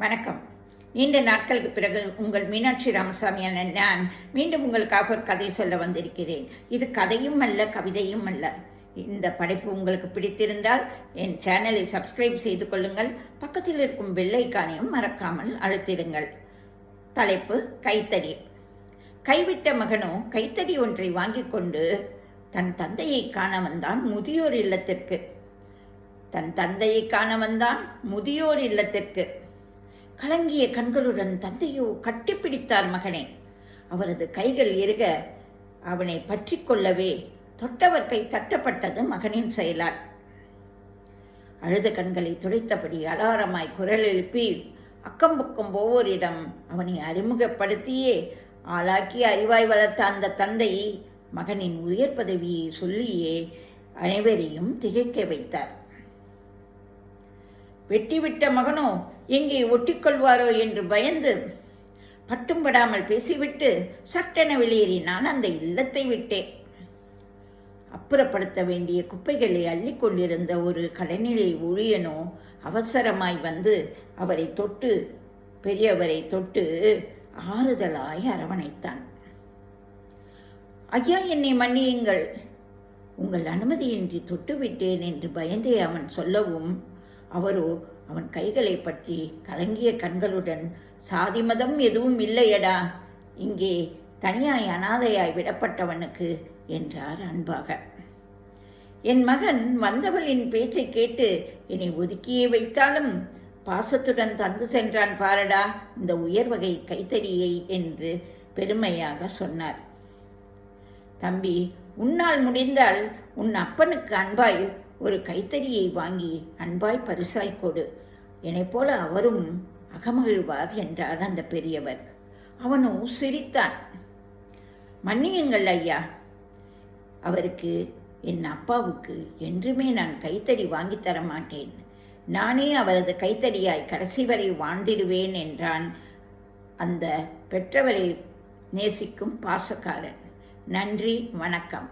வணக்கம். நீண்ட நாட்களுக்கு பிறகு உங்கள் மீனாட்சி ராமசாமி ராமசாமியான நான் மீண்டும் உங்களுக்காக ஒரு கதை சொல்ல வந்திருக்கிறேன். இது கதையும் அல்ல கவிதையும் அல்ல. இந்த படைப்பு உங்களுக்கு பிடித்திருந்தால் என் சேனலை சப்ஸ்கிரைப் செய்து கொள்ளுங்கள். பக்கத்தில் இருக்கும் வெள்ளைக்கானையும் மறக்காமல் அழுத்திடுங்கள். தலைப்பு கைத்தறி. கைவிட்ட மகனோ கைத்தறி ஒன்றை வாங்கிக் கொண்டு தன் தந்தையை காண வந்தான் முதியோர் இல்லத்திற்கு. தன் தந்தையை காண வந்தான் முதியோர் இல்லத்திற்கு. கலங்கிய கண்களுடன் தந்தையோ கட்டிப்பிடித்தார் மகனை. அவரது கைகள் இருக அவனை பற்றி கொள்ளவே தொட்டவர் கை தட்டப்பட்டது மகனின் செயலால். அழுத கண்களை துடைத்தபடி அலாரமாய் குரல் எழுப்பி அக்கம் பக்கம் போவோரிடம் அவனை அறிமுகப்படுத்தியே ஆளாக்கி அறிவாய் வளர்த்த அந்த தந்தை மகனின் உயர் பதவியை சொல்லியே அனைவரையும் திகைக்க வைத்தார். வெட்டிவிட்ட மகனோ எங்கே ஒட்டிக்கொள்வாரோ என்று பயந்து பட்டும் படாமல் பேசிவிட்டு சட்டென வெளியேறினான் அந்த இல்லத்தை விட்டே. அப்புறப்படுத்த வேண்டிய குப்பைகளை அள்ளி கொண்டிருந்த ஒரு கடைநிலை ஊழியனோ அவசரமாய் வந்து அவரை தொட்டு பெரியவரை தொட்டு ஆறுதலாய் அரவணைத்தான். ஐயா என்னை மன்னியுங்கள். உங்கள் அனுமதியின்றி தொட்டுவிட்டேன் என்று பயந்தே அவன் சொல்லவும் அவரோ அவன் கைகளை பற்றி கலங்கிய கண்களுடன் சாதி மதம் எதுவும் இல்லையடா இங்கே தனியாய் அனாதையாய் விடப்பட்டவனுக்கு என்றார் அன்பாக. என் மகன் வந்தவளின் பேச்சை கேட்டு என்னை ஒதுக்கியே வைத்தாலும் பாசத்துடன் தந்து சென்றான் பாரடா இந்த உயர் வகை கைத்தறியை என்று பெருமையாக சொன்னார். தம்பி உன்னால் முடிந்தால் உன் அப்பனுக்கு அன்பாய் ஒரு கைத்தறியை வாங்கி அன்பாய் பரிசாய் கொடு. என்னைப் போல அவரும் அகமகிழ்வார் என்றார் அந்த பெரியவர். அவனும் சிரித்தான். மன்னியுங்கள் ஐயா. அவருக்கு என் அப்பாவுக்கு என்றுமே நான் கைத்தறி வாங்கித் தர மாட்டேன். நானே அவரது கைத்தறியாய் கடைசி வரை வாழ்ந்திடுவேன் என்றான் அந்த பெற்றவரை நேசிக்கும் பாசக்காரன். நன்றி வணக்கம்.